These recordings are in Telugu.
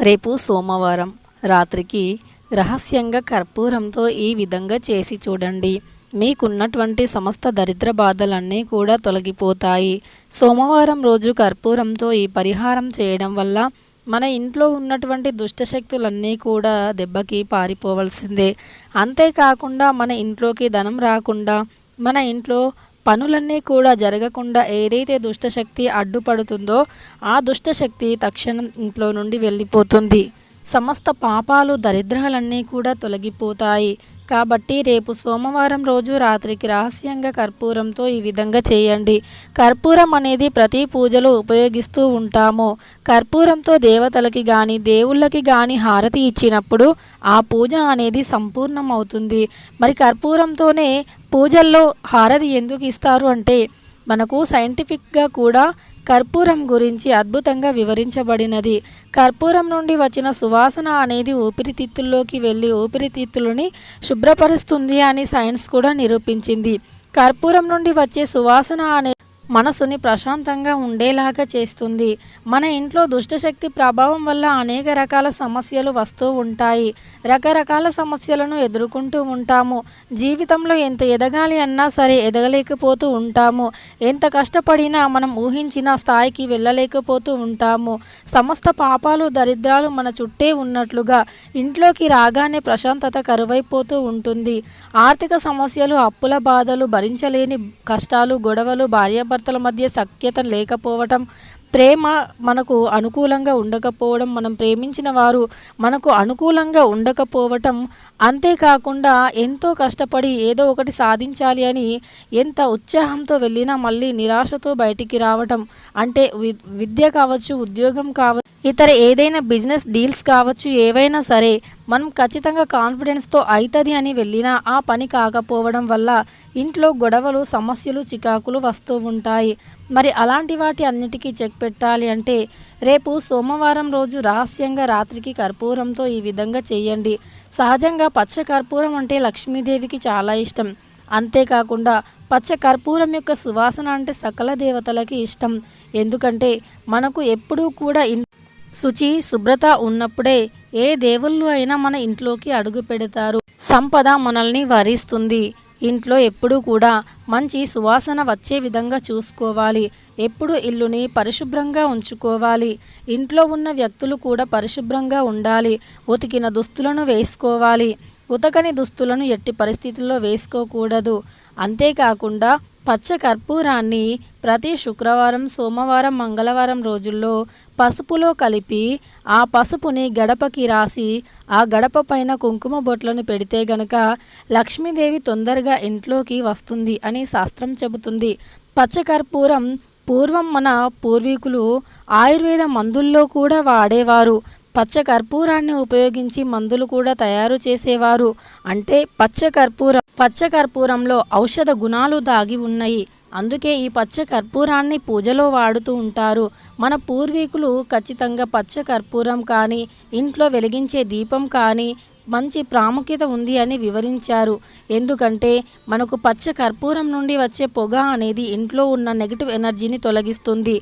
రేపు సోమవారం రాత్రికి రహస్యంగా కర్పూరంతో ఈ విధంగా చేసి చూడండి. మీకున్నటువంటి సమస్త దరిద్ర బాధలన్నీ కూడా తొలగిపోతాయి. సోమవారం రోజు కర్పూరంతో ఈ పరిహారం చేయడం వల్ల మన ఇంట్లో ఉన్నటువంటి దుష్టశక్తులన్నీ కూడా దెబ్బకి పారిపోవలసిందే. అంతేకాకుండా మన ఇంట్లోకి ధనం రాకుండా మన ఇంట్లో పనులన్నీ కూడా జరగకుండా ఏదైతే దుష్టశక్తి అడ్డుపడుతుందో ఆ దుష్టశక్తి తక్షణం ఇంట్లో నుండి వెళ్ళిపోతుంది. సమస్త పాపాలు దరిద్రాలన్నీ కూడా తొలగిపోతాయి. కాబట్టి రేపు సోమవారం రోజు రాత్రికి రహస్యంగా కర్పూరంతో ఈ విధంగా చేయండి. కర్పూరం అనేది ప్రతి పూజలో ఉపయోగిస్తూ ఉంటాము. కర్పూరంతో దేవతలకి కానీ దేవుళ్ళకి కానీ హారతి ఇచ్చినప్పుడు ఆ పూజ అనేది సంపూర్ణం అవుతుంది మరి కర్పూరంతోనే పూజల్లో హారతి ఎందుకు ఇస్తారు అంటే మనకు సైంటిఫిక్గా కూడా కర్పూరం గురించి అద్భుతంగా వివరించబడినది. కర్పూరం నుండి వచ్చిన సువాసన అనేది ఊపిరితిత్తుల్లోకి వెళ్ళి ఊపిరితిత్తులని శుభ్రపరుస్తుంది అని సైన్స్ కూడా నిరూపించింది. కర్పూరం నుండి వచ్చే సువాసన అనే మనసుని ప్రశాంతంగా ఉండేలాగా చేస్తుంది. మన ఇంట్లో దుష్టశక్తి ప్రభావం వల్ల అనేక రకాల సమస్యలు వస్తూ ఉంటాయి. రకరకాల సమస్యలను ఎదుర్కొంటూ ఉంటాము. జీవితంలో ఎంత ఎదగాలి అన్నా సరే ఎదగలేకపోతూ ఉంటాము. ఎంత కష్టపడినా మనం ఊహించిన స్థాయికి వెళ్ళలేకపోతూ ఉంటాము. సమస్త పాపాలు దరిద్రాలు మన చుట్టే ఉన్నట్లుగా ఇంట్లోకి రాగానే ప్రశాంతత కరువైపోతూ ఉంటుంది. ఆర్థిక సమస్యలు అప్పుల బాధలు భరించలేని కష్టాలు గొడవలు భార్యాభర్త భార్యాభర్తల మధ్య సఖ్యత లేకపోవటం ప్రేమ మనకు అనుకూలంగా ఉండకపోవడం మనం ప్రేమించిన వారు మనకు అనుకూలంగా ఉండకపోవటం అంతేకాకుండా ఎంతో కష్టపడి ఏదో ఒకటి సాధించాలి అని ఎంత ఉత్సాహంతో వెళ్ళినా మళ్ళీ నిరాశతో బయటికి రావటం అంటే విద్య కావచ్చు ఉద్యోగం కావచ్చు ఇతర ఏదైనా బిజినెస్ డీల్స్ కావచ్చు ఏవైనా సరే మనం ఖచ్చితంగా కాన్ఫిడెన్స్తో అవుతుంది అని వెళ్ళినా ఆ పని కాకపోవడం వల్ల ఇంట్లో గొడవలు సమస్యలు చికాకులు వస్తూ ఉంటాయి. మరి అలాంటి వాటి అన్నిటికీ చెక్ పెట్టాలి అంటే రేపు సోమవారం రోజు రహస్యంగా రాత్రికి కర్పూరంతో ఈ విధంగా చేయండి. సహజంగా పచ్చ కర్పూరం అంటే లక్ష్మీదేవికి చాలా ఇష్టం. అంతేకాకుండా పచ్చ కర్పూరం యొక్క సువాసన అంటే సకల దేవతలకి ఇష్టం. ఎందుకంటే మనకు ఎప్పుడూ కూడా శుచి శుభ్రత ఉన్నప్పుడే ఏ దేవుళ్ళు అయినా మన ఇంట్లోకి అడుగు పెడతారు. సంపద మనల్ని వరిస్తుంది. ఇంట్లో ఎప్పుడూ కూడా మంచి సువాసన వచ్చే విధంగా చూసుకోవాలి. ఎప్పుడు ఇల్లుని పరిశుభ్రంగా ఉంచుకోవాలి. ఇంట్లో ఉన్న వ్యక్తులు కూడా పరిశుభ్రంగా ఉండాలి. ఉతికిన దుస్తులను వేసుకోవాలి. ఉతకని దుస్తులను ఎట్టి పరిస్థితుల్లో వేసుకోకూడదు. అంతేకాకుండా పచ్చ కర్పూరాన్ని ప్రతి శుక్రవారం సోమవారం మంగళవారం రోజుల్లో పసుపులో కలిపి ఆ పసుపుని గడపకి రాసి ఆ గడప పైన కుంకుమ బొట్లను పెడితే గనక లక్ష్మీదేవి తొందరగా ఇంట్లోకి వస్తుంది అని శాస్త్రం చెబుతుంది. పచ్చకర్పూరం పూర్వం మన పూర్వీకులు ఆయుర్వేద మందుల్లో కూడా వాడేవారు. పచ్చ కర్పూరాన్ని ఉపయోగించి మందులు కూడా తయారు చేసేవారు. అంటే పచ్చ కర్పూరం పచ్చ కర్పూరంలో ఔషధ గుణాలు దాగి ఉన్నాయి. అందుకే ఈ పచ్చ కర్పూరాన్ని పూజలో వాడుతూ ఉంటారు. మన పూర్వీకులు ఖచ్చితంగా పచ్చ కర్పూరం కానీ ఇంట్లో వెలిగించే దీపం కానీ మంచి ప్రాముఖ్యత ఉంది అని వివరించారు. ఎందుకంటే మనకు పచ్చ కర్పూరం నుండి వచ్చే పొగ అనేది ఇంట్లో ఉన్న నెగిటివ్ ఎనర్జీని తొలగిస్తుంది.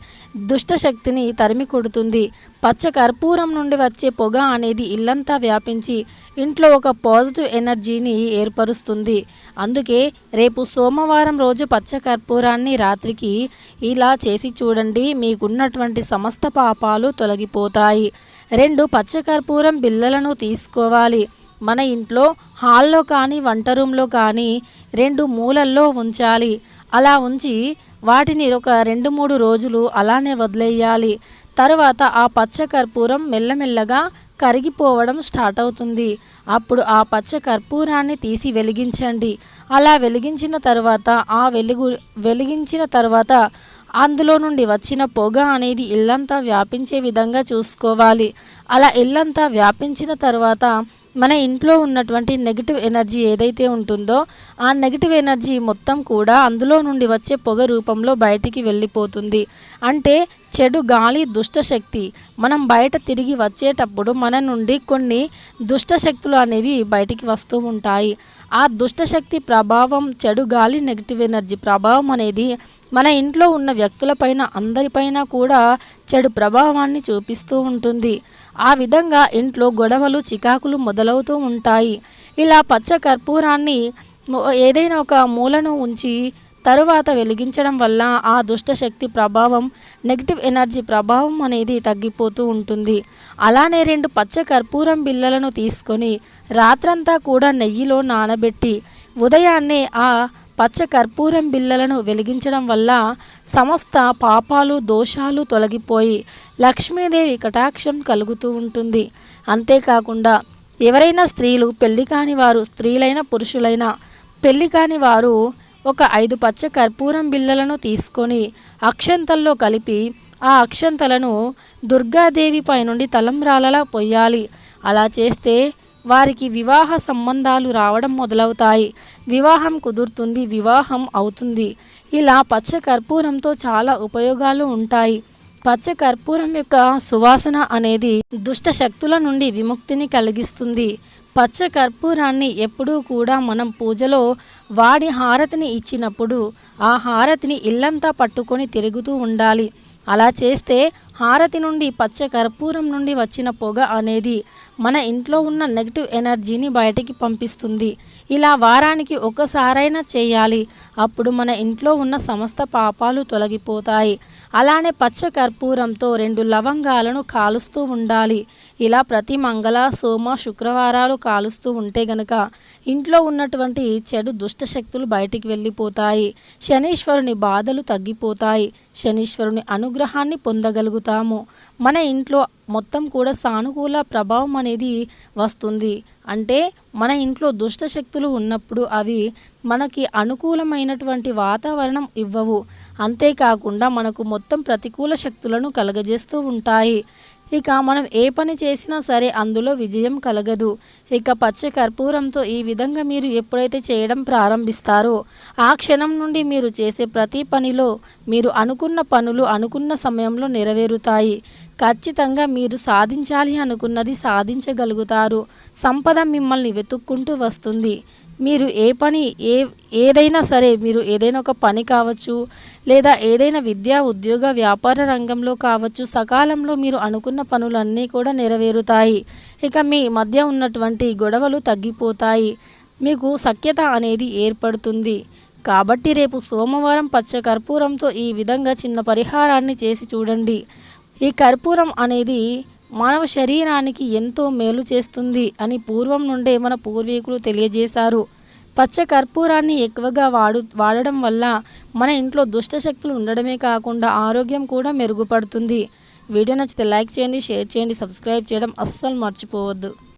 దుష్ట శక్తిని తరిమి కొడుతుంది. పచ్చ కర్పూరం నుండి వచ్చే పొగ అనేది ఇల్లంతా వ్యాపించి ఇంట్లో ఒక పాజిటివ్ ఎనర్జీని ఏర్పరుస్తుంది. అందుకే రేపు సోమవారం రోజు పచ్చ కర్పూరాన్ని రాత్రికి ఇలా చేసి చూడండి. మీకున్నటువంటి సమస్త పాపాలు తొలగిపోతాయి. రెండు పచ్చకర్పూరం బిల్లలను తీసుకోవాలి. మన ఇంట్లో హాల్లో కానీ వంట రూమ్లో కానీ రెండు మూలల్లో ఉంచాలి. అలా ఉంచి వాటిని ఒక రెండు మూడు రోజులు అలానే వదిలేయాలి. తర్వాత ఆ పచ్చ కర్పూరం మెల్లమెల్లగా కరిగిపోవడం స్టార్ట్ అవుతుంది. అప్పుడు ఆ పచ్చ కర్పూరాన్ని తీసి వెలిగించండి. అలా వెలిగించిన తర్వాత ఆ వెలుగు వెలిగించిన తర్వాత అందులో నుండి వచ్చిన పొగ అనేది ఇల్లంతా వ్యాపించే విధంగా చూసుకోవాలి. అలా ఇల్లంతా వ్యాపించిన తర్వాత మన ఇంట్లో ఉన్నటువంటి నెగిటివ్ ఎనర్జీ ఏదైతే ఉంటుందో ఆ నెగిటివ్ ఎనర్జీ మొత్తం కూడా అందులో నుండి వచ్చే పొగ రూపంలో బయటికి వెళ్ళిపోతుంది. అంటే చెడు గాలి దుష్టశక్తి మనం బయట తిరిగి వచ్చేటప్పుడు మన నుండి కొన్ని దుష్టశక్తులు అనేవి బయటికి వస్తూ ఉంటాయి. ఆ దుష్టశక్తి ప్రభావం చెడు గాలి నెగిటివ్ ఎనర్జీ ప్రభావం అనేది మన ఇంట్లో ఉన్న వ్యక్తులపైన అందరిపైన కూడా చెడు ప్రభావాన్ని చూపిస్తూ ఉంటుంది. ఆ విధంగా ఇంట్లో గొడవలు చికాకులు మొదలవుతూ ఉంటాయి. ఇలా పచ్చ కర్పూరాన్ని ఏదైనా ఒక మూలను ఉంచి తరువాత వెలిగించడం వల్ల ఆ దుష్టశక్తి ప్రభావం నెగిటివ్ ఎనర్జీ ప్రభావం అనేది తగ్గిపోతూ ఉంటుంది. అలానే రెండు పచ్చ కర్పూరం బిళ్ళలను తీసుకొని రాత్రంతా కూడా నెయ్యిలో నానబెట్టి ఉదయాన్నే ఆ పచ్చ కర్పూరం బిళ్ళలను వెలిగించడం వల్ల సమస్త పాపాలు దోషాలు తొలగిపోయి లక్ష్మీదేవి కటాక్షం కలుగుతూ ఉంటుంది. అంతేకాకుండా ఎవరైనా స్త్రీలు పెళ్ళి కాని వారు స్త్రీలైన పురుషులైనా పెళ్ళి కాని వారు ఒక ఐదు పచ్చ కర్పూరం బిళ్ళలను తీసుకొని అక్షంతల్లో కలిపి ఆ అక్షంతలను దుర్గాదేవి పై నుండి తలంబ్రాలలా పొయ్యాలి. అలా చేస్తే వారికి వివాహ సంబంధాలు రావడం మొదలవుతాయి. వివాహం కుదురుతుంది వివాహం అవుతుంది. ఇలా పచ్చ కర్పూరంతో చాలా ఉపయోగాలు ఉంటాయి. పచ్చ కర్పూరం యొక్క సువాసన అనేది దుష్ట శక్తుల నుండి విముక్తిని కలిగిస్తుంది. పచ్చ కర్పూరాన్ని ఎప్పుడూ కూడా మనం పూజలో వాడి హారతిని ఇచ్చినప్పుడు ఆ హారతిని ఇల్లంతా పట్టుకొని తిరుగుతూ ఉండాలి. అలా చేస్తే హారతి నుండి పచ్చ కర్పూరం నుండి వచ్చిన పొగ అనేది మన ఇంట్లో ఉన్న నెగిటివ్ ఎనర్జీని బయటికి పంపిస్తుంది. ఇలా వారానికి ఒకసారైనా చేయాలి. అప్పుడు మన ఇంట్లో ఉన్న సమస్త పాపాలు తొలగిపోతాయి. అలానే పచ్చ కర్పూరంతో రెండు లవంగాలను కాలుస్తూ ఉండాలి. ఇలా ప్రతి మంగళ సోమ శుక్రవారాలు కాలుస్తూ ఉంటే గనక ఇంట్లో ఉన్నటువంటి చెడు దుష్ట శక్తులు బయటికి వెళ్ళిపోతాయి. శనీశ్వరుని బాధలు తగ్గిపోతాయి. శనీశ్వరుని అనుగ్రహాన్ని పొందగలుగుతాము. మన ఇంట్లో మొత్తం కూడా సానుకూల ప్రభావం అనేది వస్తుంది. అంటే మన ఇంట్లో దుష్ట శక్తులు ఉన్నప్పుడు అవి మనకి అనుకూలమైనటువంటి వాతావరణం ఇవ్వవు. అంతేకాకుండా మనకు మొత్తం ప్రతికూల శక్తులను కలగజేస్తూ ఉంటాయి. ఇక మనం ఏ పని చేసినా సరే అందులో విజయం కలగదు. ఇక పచ్చ కర్పూరంతో ఈ విధంగా మీరు ఎప్పుడైతే చేయడం ప్రారంభిస్తారో ఆ క్షణం నుండి మీరు చేసే ప్రతి పనిలో మీరు అనుకున్న పనులు అనుకున్న సమయంలో నెరవేరుతాయి. ఖచ్చితంగా మీరు సాధించాలి అనుకున్నది సాధించగలుగుతారు. సంపద మిమ్మల్ని వెతుక్కుంటూ వస్తుంది. మీరు ఏ పని ఏ ఏదైనా సరే మీరు ఏదైనా ఒక పని కావచ్చు లేదా ఏదైనా విద్యా ఉద్యోగ వ్యాపార రంగంలో కావచ్చు సకాలంలో మీరు అనుకున్న పనులన్నీ కూడా నెరవేరుతాయి. ఇక మీ మధ్య ఉన్నటువంటి గొడవలు తగ్గిపోతాయి. మీకు సఖ్యత అనేది ఏర్పడుతుంది. కాబట్టి రేపు సోమవారం పచ్చ కర్పూరంతో ఈ విధంగా చిన్న పరిహారాన్ని చేసి చూడండి. ఈ కర్పూరం అనేది మానవ శరీరానికి ఎంతో మేలు చేస్తుంది అని పూర్వం నుండే మన పూర్వీకులు తెలియజేశారు. పచ్చ కర్పూరాన్ని ఎక్కువగా వాడు వాడడం వల్ల మన ఇంట్లో దుష్ట శక్తులు ఉండడమే కాకుండా ఆరోగ్యం కూడా మెరుగుపడుతుంది. వీడియో నచ్చితే లైక్ చేయండి షేర్ చేయండి సబ్స్క్రైబ్ చేయడం అస్సలు మర్చిపోవద్దు.